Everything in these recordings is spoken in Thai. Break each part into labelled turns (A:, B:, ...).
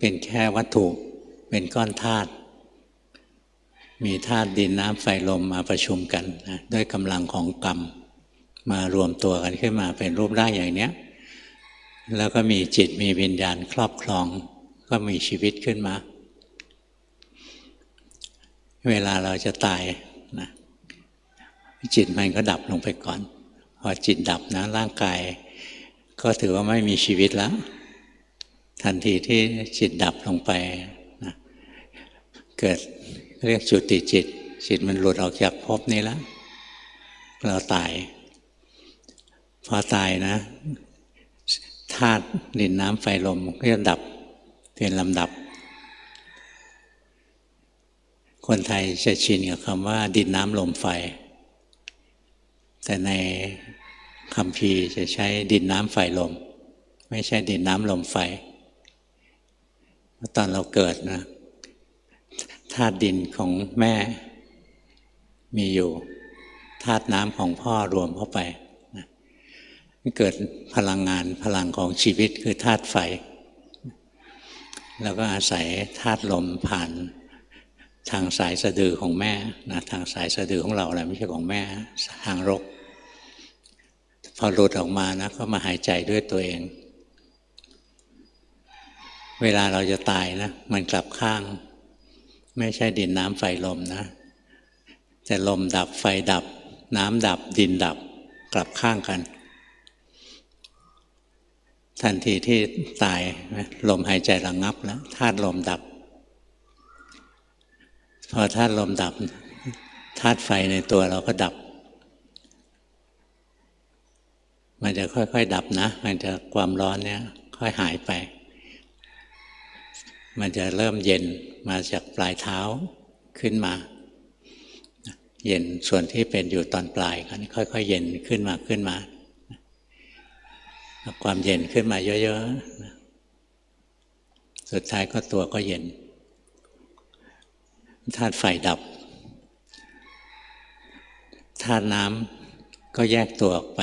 A: เป็นแค่วัตถุเป็นก้อนธาตุมีธาตุดินน้ำไฟลมมาประชุมกันนะด้วยกำลังของกรรม มารวมตัวกันขึ้นมาเป็นรูปร่างอย่างเนี้ยแล้วก็มีจิตมีวิญญาณครอบครอง ก็มีชีวิตขึ้นมา เวลาเราจะตายนะจิตมันก็ดับลงไปก่อน พอจิตดับนะร่างกาย ก็ถือว่าไม่มีชีวิตแล้ว ทันทีที่จิตดับลงไปนะเกิดเรียกจุติจิต จิตมันหลุดออกจากภพนี้แล้วเราตาย พอตายนะธาตุดินน้ำไฟลมก็จะดับเป็นลำดับ คนไทยจะชินกับคำว่า ดินน้ำลมไฟ แต่ในคำพีจะใช้ดินน้ำไฟลม ไม่ใช่ดินน้ำลมไฟ ตอนเราเกิดนะธาตุดินของแม่มีอยู่ธาตุน้ำของพ่อรวมเข้าไปนะเกิดพลังงานพลังของชีวิตคือธาตุไฟ แล้วก็อาศัยธาตุลมผ่านทางสายสะดือของแม่นะทางสายสะดือของเราแหละไม่ใช่ของแม่ทางรก พอหลุดออกมานะก็มาหายใจด้วยตัวเอง เวลาเราจะตายนะมันกลับข้าง ไม่ใช่ดินน้ำไฟลมนะ แต่ลมดับไฟดับ น้ำดับดินดับกลับข้างกัน ทันทีที่ตายลมหายใจระงงับแล้วธาตุลมดับ พอธาตุลมดับธาตุไฟในตัวเราก็ดับ มันจะค่อย ๆ ดับนะ มันจะความร้อนเนี่ย ค่อยหายไป มันจะเริ่มเย็นมาจากปลายเท้าขึ้นมา เย็นส่วนที่เป็นอยู่ตอนปลายกันค่อยๆ เย็นขึ้นมาขึ้นมา ความเย็นขึ้นมาเยอะๆ สุดท้ายก็ตัวก็เย็นธาตุไฟดับธาตุน้ำก็แยกตัวออกไป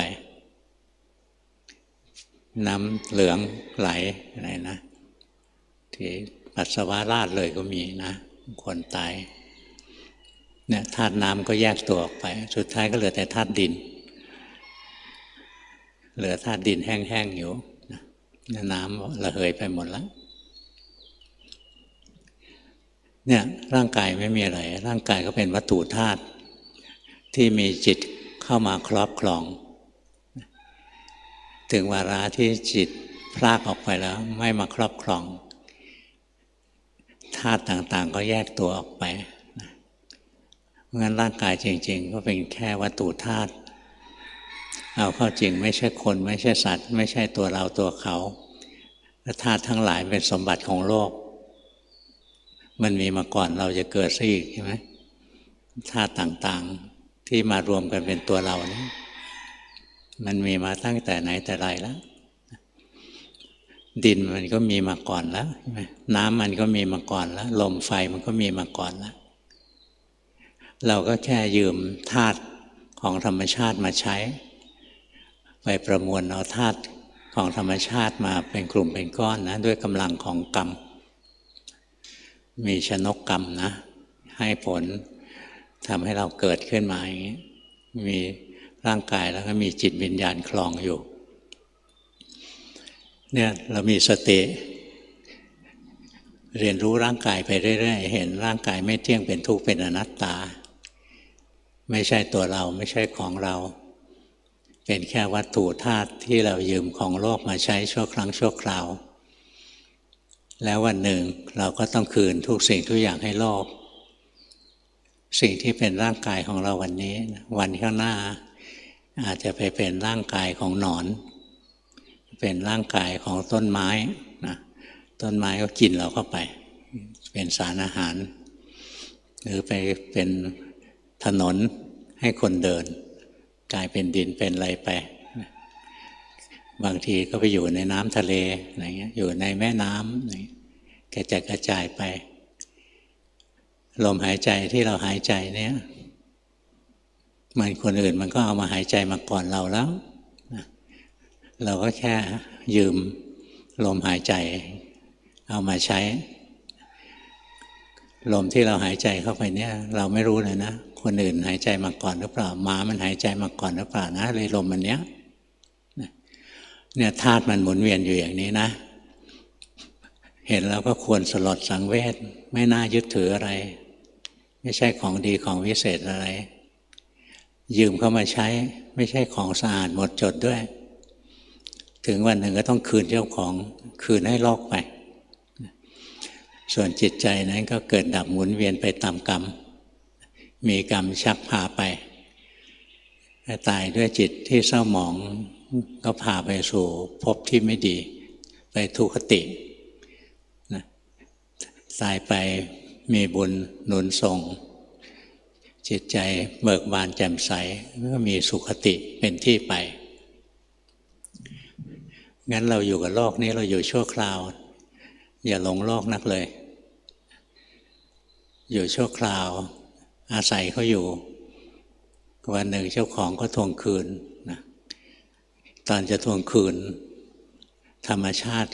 A: น้ำเหลืองไหลอะไรนะ ที่ปัสสาวะราดเลยก็มีนะคนตายเนี่ยธาตุน้ำก็แยกตัวออกไป สุดท้ายก็เหลือแต่ธาตุดิน เหลือธาตุดินแห้งๆอยู่น้ำระเหยไปหมดแล้วเนี่ยร่างกายไม่มีอะไร ร่างกายก็เป็นวัตถุธาตุที่มีจิตเข้ามาครอบครอง ถึงวาระที่จิตพลากออกไปแล้ว ไม่มาครอบครอง ธาตุต่างๆ ก็แยกตัวออกไปเพราะงั้นร่างกายจริง ๆ ก็เป็นแค่วัตถุธาตุเอาเข้าจริงไม่ใช่คนไม่ใช่สัตว์ ไม่ใช่ตัวเราตัวเขาธาตุทั้งหลายเป็นสมบัติของโลก มันมีมาก่อนเราจะเกิดซะอีกใช่ไหมธาตุต่างๆที่มารวมกันเป็นตัวเรานี่มันมีมาตั้งแต่ไหนแต่ไรแล้ว ดินมันก็มีมาก่อนแล้วใช่ไหมน้ำมันก็มีมาก่อนแล้ว ลมไฟมันก็มีมาก่อนแล้ว เราก็แค่ยืมธาตุของธรรมชาติมาใช้ ไปประมวลเอาธาตุของธรรมชาติมาเป็นกลุ่มเป็นก้อนนะ ด้วยกำลังของกรรม มีชนกกรรมนะ ให้ผลทำให้เราเกิดขึ้นมาอย่างนี้ มีร่างกายแล้วก็มีจิตวิญญาณคลองอยู่ เนี่ยเรามีสติ เรียนรู้ร่างกายไปเรื่อยๆ เห็นร่างกายไม่เที่ยงเป็นทุกข์เป็นอนัตตา ไม่ใช่ตัวเราไม่ใช่ของเรา เป็นแค่วัตถุธาตุที่เรายืมของโลกมาใช้ชั่วครั้งชั่วคราว แล้ววันหนึ่งเราก็ต้องคืนทุกสิ่งทุกอย่างให้โลก สิ่งที่เป็นร่างกายของเราวันนี้ วันข้างหน้า อาจจะไปเป็นร่างกายของหนอน เป็นร่างกายของต้นไม้นะต้นไม้ก็กินเราเข้าไป เป็นสารอาหาร หรือไปเป็นถนนให้คนเดิน กลายเป็นดินเป็นอะไรไป บางทีก็ไปอยู่ในน้ำทะเลอะไรเงี้ยอยู่ในแม่น้ำกระจายกระจายไป ลมหายใจที่เราหายใจเนี่ยมันคนอื่นมันก็เอามาหายใจมาก่อนเราแล้ว เราก็แค่ยืมลมหายใจ เอามาใช้ ลมที่เราหายใจเข้าไปเนี่ย เราไม่รู้เลยนะคนอื่นหายใจมาก่อนหรือเปล่าหมามันหายใจมาก่อนหรือเปล่านะเลยลมมันเนี้ยเนี่ยธาตุมันหมุนเวียนอยู่อย่างนี้นะ เห็นแล้วก็ควรสลดสังเวชไม่น่ายึดถืออะไร ไม่ใช่ของดีของวิเศษอะไร ยืมเข้ามาใช้ ไม่ใช่ของสะอาดหมดจดด้วย ถึงวันหนึ่งก็ต้องคืนเจ้าของคืนให้โลกไป ส่วนจิตใจนั้นก็เกิดดับหมุนเวียนไปตามกรรม มีกรรมชักพาไปตายด้วยจิตที่เศร้าหมองก็พาไปสู่ภพที่ไม่ดี ไปทุคตินะตายไปมีบุญหนุนส่ง จิตใจเบิกบานแจ่มใสก็มีสุขติเป็นที่ไป งั้นเราอยู่กับโลกนี้เราอยู่ชั่วคราว อย่าหลงโลกนักเลย อยู่ชั่วคราว อาศัยเขาอยู่ วันหนึ่งเจ้าของก็ทวงคืนนะตอนจะทวงคืน ธรรมชาติ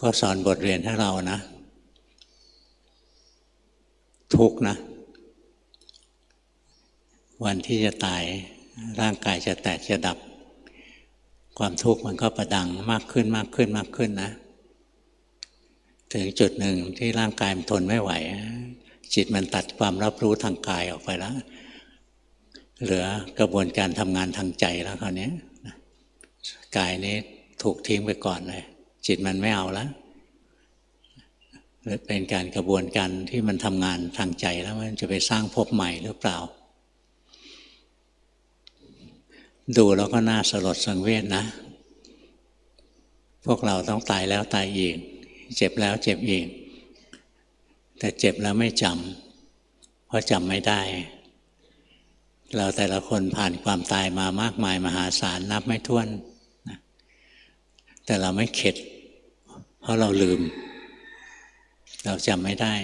A: ก็สอนบทเรียนให้เรานะ ทุกนะ วันที่จะตายร่างกายจะแตกจะดับ ความทุกข์มันก็ประดังมากขึ้นมากขึ้นมากขึ้นนะ ถึงจุดหนึ่งที่ร่างกายมันทนไม่ไหว จิตมันตัดความรับรู้ทางกายออกไปแล้ว เหลือกระบวนการทำงานทางใจแล้วคราวนี้กายนี้ถูกทิ้งไปก่อนเลย จิตมันไม่เอาแล้วเป็นการกระบวนการที่มันทำงานทางใจแล้วมันจะไปสร้างภพใหม่หรือเปล่า ดูแล้วก็น่าสลดสังเวชนะ พวกเราต้องตายแล้วตายอีก เจ็บแล้วเจ็บอีก แต่เจ็บแล้วไม่จำเพราะจำไม่ได้ เราแต่ละคนผ่านความตายมามากมายมหาศาลนับไม่ถ้วน แต่เราไม่เข็ด เพราะเราลืม เราจำไม่ได้